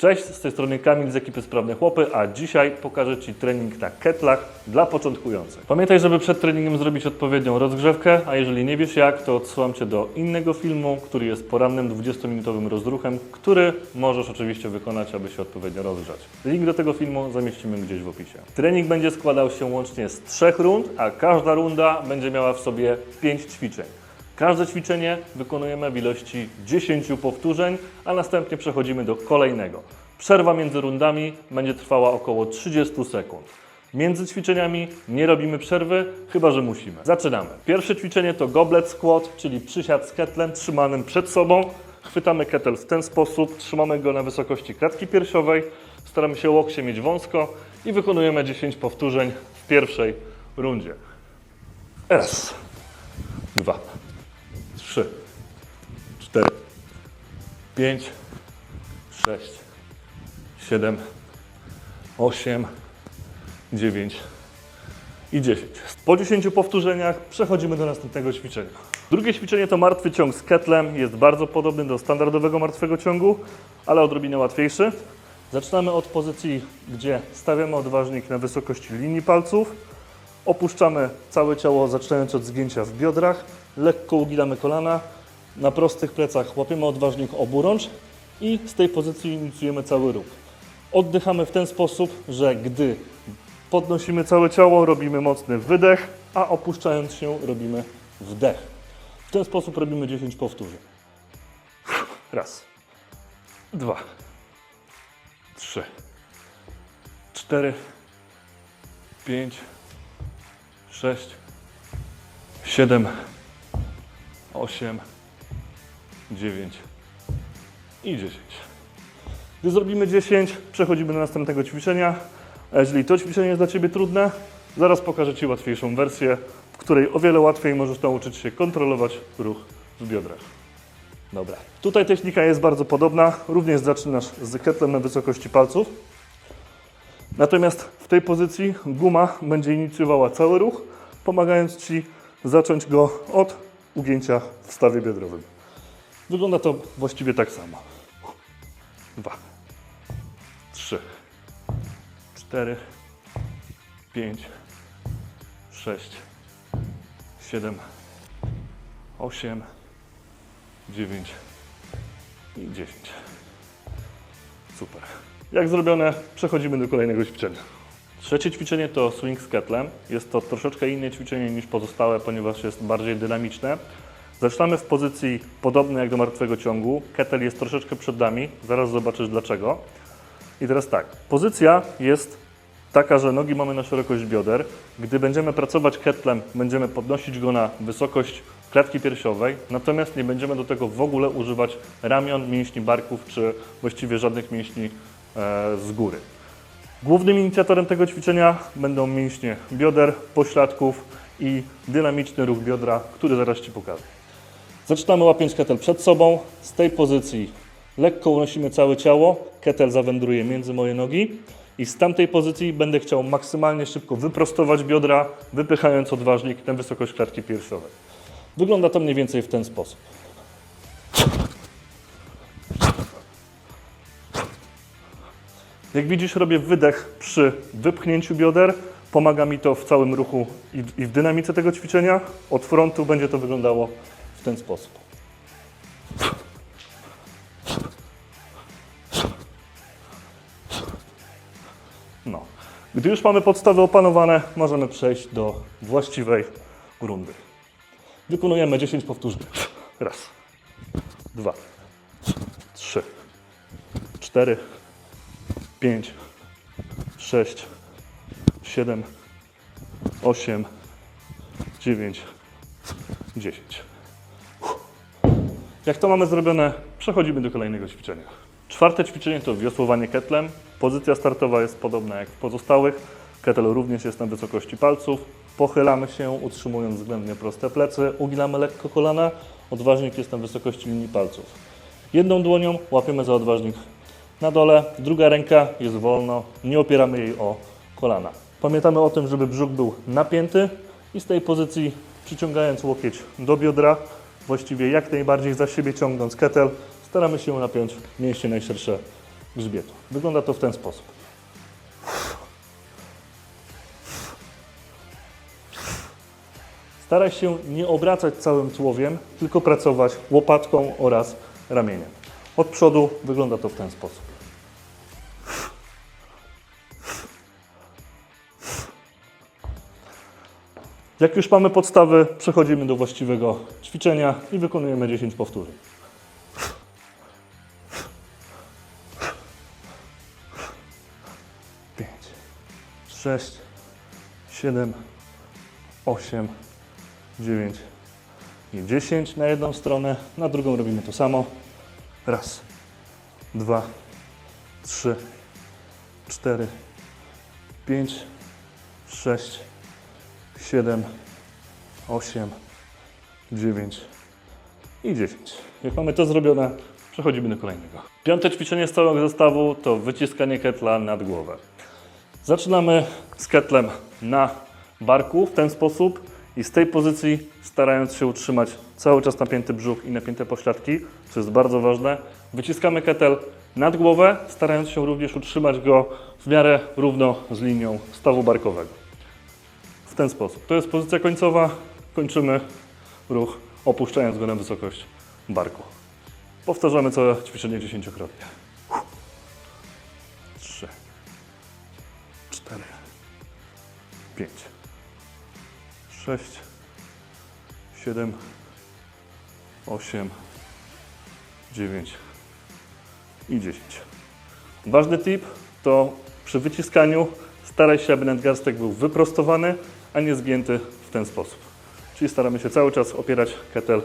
Cześć, z tej strony Kamil z ekipy Sprawne Chłopy, a dzisiaj pokażę Ci trening na ketlach dla początkujących. Pamiętaj, żeby przed treningiem zrobić odpowiednią rozgrzewkę, a jeżeli nie wiesz jak, to odsyłam Cię do innego filmu, który jest porannym 20-minutowym rozruchem, który możesz oczywiście wykonać, aby się odpowiednio rozgrzać. Link do tego filmu zamieścimy gdzieś w opisie. Trening będzie składał się łącznie z trzech rund, a każda runda będzie miała w sobie 5 ćwiczeń. Każde ćwiczenie wykonujemy w ilości 10 powtórzeń, a następnie przechodzimy do kolejnego. Przerwa między rundami będzie trwała około 30 sekund. Między ćwiczeniami nie robimy przerwy, chyba że musimy. Zaczynamy. Pierwsze ćwiczenie to goblet squat, czyli przysiad z ketlem trzymanym przed sobą. Chwytamy ketel w ten sposób, trzymamy go na wysokości klatki piersiowej, staramy się łokcie mieć wąsko i wykonujemy 10 powtórzeń w pierwszej rundzie. Raz, trzy, cztery, pięć, sześć, siedem, osiem, dziewięć i 10. Po 10 powtórzeniach przechodzimy do następnego ćwiczenia. Drugie ćwiczenie to martwy ciąg z ketlem. Jest bardzo podobny do standardowego martwego ciągu, ale odrobinę łatwiejszy. Zaczynamy od pozycji, gdzie stawiamy odważnik na wysokości linii palców. Opuszczamy całe ciało, zaczynając od zgięcia w biodrach. Lekko uginamy kolana. Na prostych plecach łapiemy odważnik oburącz i z tej pozycji inicjujemy cały ruch. Oddychamy w ten sposób, że gdy podnosimy całe ciało, robimy mocny wydech, a opuszczając się robimy wdech. W ten sposób robimy 10 powtórzeń. Raz, dwa, trzy, cztery, pięć, sześć, siedem, osiem, dziewięć i dziesięć. Gdy zrobimy 10, przechodzimy do następnego ćwiczenia. A jeżeli to ćwiczenie jest dla Ciebie trudne, zaraz pokażę Ci łatwiejszą wersję, w której o wiele łatwiej możesz nauczyć się kontrolować ruch w biodrach. Dobra. Tutaj technika jest bardzo podobna. Również zaczynasz z ketlem na wysokości palców. Natomiast w tej pozycji guma będzie inicjowała cały ruch, pomagając Ci zacząć go od ugięcia w stawie biodrowym. Wygląda to właściwie tak samo. Dwa, trzy, cztery, pięć, sześć, siedem, osiem, dziewięć i dziesięć. Super. Jak zrobione, przechodzimy do kolejnego ćwiczenia. Trzecie ćwiczenie to swing z ketlem. Jest to troszeczkę inne ćwiczenie niż pozostałe, ponieważ jest bardziej dynamiczne. Zaczynamy w pozycji podobnej jak do martwego ciągu. Ketel jest troszeczkę przed nami, zaraz zobaczysz dlaczego. I teraz tak, pozycja jest taka, że nogi mamy na szerokość bioder. Gdy będziemy pracować ketlem, będziemy podnosić go na wysokość klatki piersiowej, natomiast nie będziemy do tego w ogóle używać ramion, mięśni barków, czy właściwie żadnych mięśni e, z góry. Głównym inicjatorem tego ćwiczenia będą mięśnie bioder, pośladków i dynamiczny ruch biodra, który zaraz Ci pokażę. Zaczynamy łapiąc ketel przed sobą. Z tej pozycji lekko unosimy całe ciało, ketel zawędruje między moje nogi i z tamtej pozycji będę chciał maksymalnie szybko wyprostować biodra, wypychając odważnik na wysokość klatki piersiowej. Wygląda to mniej więcej w ten sposób. Jak widzisz, robię wydech przy wypchnięciu bioder. Pomaga mi to w całym ruchu i w, dynamice tego ćwiczenia. Od frontu będzie to wyglądało w ten sposób. No. Gdy już mamy podstawy opanowane, możemy przejść do właściwej rundy. Wykonujemy 10 powtórzeń. Raz, dwa, trzy, cztery, pięć, sześć, siedem, osiem, dziewięć, dziesięć. Jak to mamy zrobione, przechodzimy do kolejnego ćwiczenia. Czwarte ćwiczenie to wiosłowanie ketlem. Pozycja startowa jest podobna jak w pozostałych. Ketel również jest na wysokości palców. Pochylamy się, utrzymując względnie proste plecy. Uginamy lekko kolana. Odważnik jest na wysokości linii palców. Jedną dłonią łapiemy za odważnik na dole, druga ręka jest wolno, nie opieramy jej o kolana. Pamiętamy o tym, żeby brzuch był napięty i z tej pozycji przyciągając łokieć do biodra, właściwie jak najbardziej za siebie ciągnąc ketel, staramy się napiąć mięśnie najszersze grzbietu. Wygląda to w ten sposób. Staraj się nie obracać całym tułowiem, tylko pracować łopatką oraz ramieniem. Od przodu wygląda to w ten sposób. Jak już mamy podstawy, przechodzimy do właściwego ćwiczenia i wykonujemy 10 powtórzeń. Pięć, sześć, siedem, osiem, dziewięć i dziesięć na jedną stronę, na drugą robimy to samo. Raz, dwa, trzy, cztery, pięć, sześć, 7, 8, 9 i 10. Jak mamy to zrobione, przechodzimy do kolejnego. Piąte ćwiczenie z całego zestawu to wyciskanie ketla nad głowę. Zaczynamy z ketlem na barku w ten sposób i z tej pozycji starając się utrzymać cały czas napięty brzuch i napięte pośladki, co jest bardzo ważne. Wyciskamy ketel nad głowę, starając się również utrzymać go w miarę równo z linią stawu barkowego w ten sposób. To jest pozycja końcowa. Kończymy ruch opuszczając go na wysokość barku. Powtarzamy całe ćwiczenie dziesięciokrotnie. Trzy, cztery, pięć, sześć, siedem, osiem, dziewięć i dziesięć. Ważny tip to przy wyciskaniu staraj się, aby nadgarstek był wyprostowany, a nie zgięty w ten sposób. Czyli staramy się cały czas opierać ketel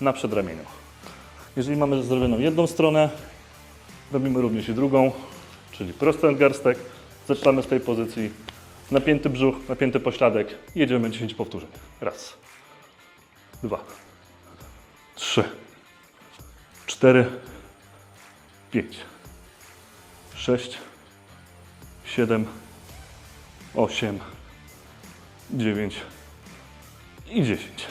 na przedramieniu. Jeżeli mamy zrobioną jedną stronę, robimy również i drugą, czyli prosty nadgarstek. Zaczynamy z tej pozycji. Napięty brzuch, napięty pośladek. Jedziemy 10 powtórzeń. Raz, dwa, trzy, cztery, pięć, sześć, siedem, 8, 9 i 10.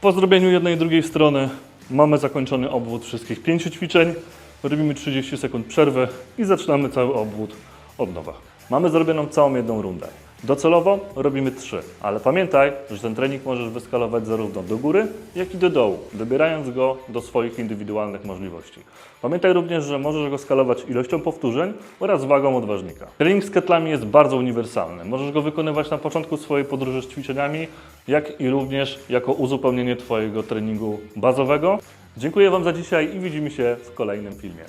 Po zrobieniu jednej i drugiej strony mamy zakończony obwód wszystkich pięciu ćwiczeń. Robimy 30 sekund przerwy i zaczynamy cały obwód od nowa. Mamy zrobioną całą jedną rundę. Docelowo robimy 3, ale pamiętaj, że ten trening możesz wyskalować zarówno do góry, jak i do dołu, dobierając go do swoich indywidualnych możliwości. Pamiętaj również, że możesz go skalować ilością powtórzeń oraz wagą odważnika. Trening z ketlami jest bardzo uniwersalny. Możesz go wykonywać na początku swojej podróży z ćwiczeniami, jak i również jako uzupełnienie Twojego treningu bazowego. Dziękuję Wam za dzisiaj i widzimy się w kolejnym filmie.